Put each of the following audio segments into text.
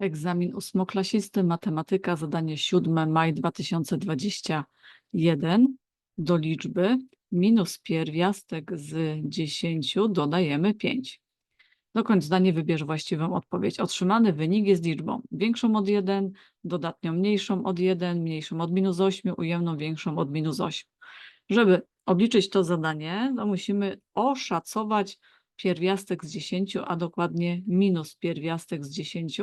Egzamin ósmoklasisty, matematyka, zadanie siódme, maj 2021. Do liczby minus pierwiastek z 10 dodajemy 5. Dokończ zdanie, wybierz właściwą odpowiedź. Otrzymany wynik jest liczbą większą od 1, dodatnią mniejszą od 1, mniejszą od minus 8, ujemną większą od minus 8. Żeby obliczyć to zadanie, to musimy oszacować pierwiastek z 10, a dokładnie minus pierwiastek z 10,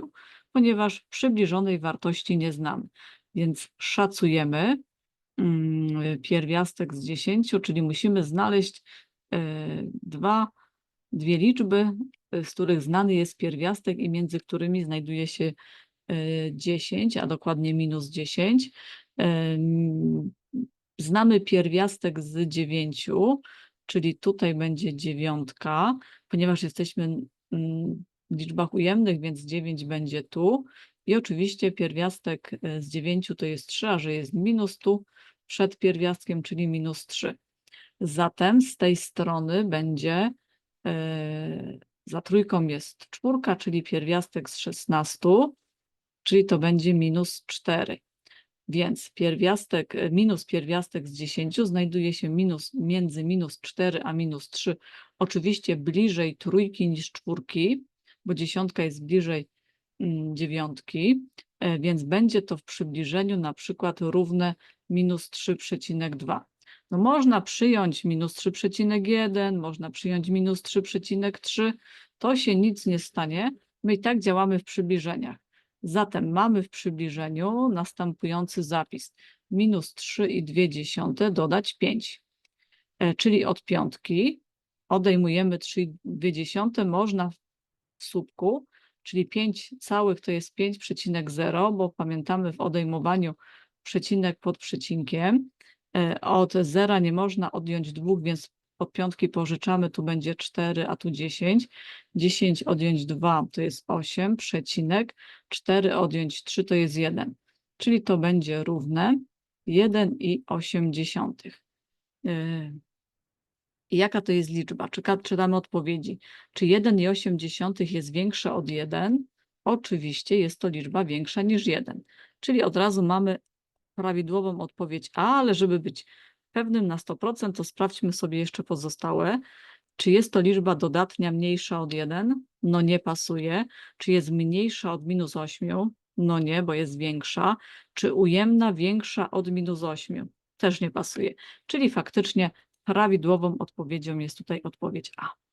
ponieważ przybliżonej wartości nie znamy. Więc szacujemy mm, pierwiastek z 10, czyli musimy znaleźć e, dwa, dwie liczby, e, z których znany jest pierwiastek i między którymi znajduje się e, 10, a dokładnie minus 10. Em, Znamy pierwiastek z 9, czyli tutaj będzie dziewiątka, ponieważ jesteśmy w liczbach ujemnych, więc 9 będzie tu. I oczywiście pierwiastek e, z 9 to jest 3, a że jest minus tu przed pierwiastkiem, czyli minus 3. Zatem z tej strony będzie, e, za trójką jest czwórka, czyli pierwiastek z 16, czyli to będzie minus 4. Więc pierwiastek, e, minus pierwiastek z 10 znajduje się minus, między minus 4 a minus 3. Oczywiście bliżej trójki niż czwórki, bo dziesiątka jest bliżej mm, dziewiątki, e, więc będzie to w przybliżeniu na przykład równe minus 3,2. No można przyjąć minus 3,1, można przyjąć minus 3,3, to się nic nie stanie. My i tak działamy w przybliżeniach. Zatem mamy w przybliżeniu następujący zapis. Minus 3,2 dodać 5. E, Czyli od piątki odejmujemy 3,2, można w słupku, czyli 5 całych to jest 5,0, bo pamiętamy w odejmowaniu przecinek pod przecinkiem. E, Od zera nie można odjąć dwóch, więc od piątki pożyczamy, tu będzie 4, a tu 10. 10 odjąć 2 to jest 8, przecinek. 4 odjąć 3 to jest 1. Czyli to będzie równe 1,8. Yy. I jaka to jest liczba? Czyta- Czytamy odpowiedzi. Czy 1,8 jest większe od 1? Oczywiście jest to liczba większa niż 1. Czyli od razu mamy prawidłową odpowiedź A, ale żeby być pewnym na 100%, to sprawdźmy sobie jeszcze pozostałe. Czy jest to liczba dodatnia mniejsza od 1? No nie pasuje. Czy jest mniejsza od minus 8? No nie, bo jest większa. Czy ujemna większa od minus 8? Też nie pasuje. Czyli faktycznie prawidłową odpowiedzią jest tutaj odpowiedź A.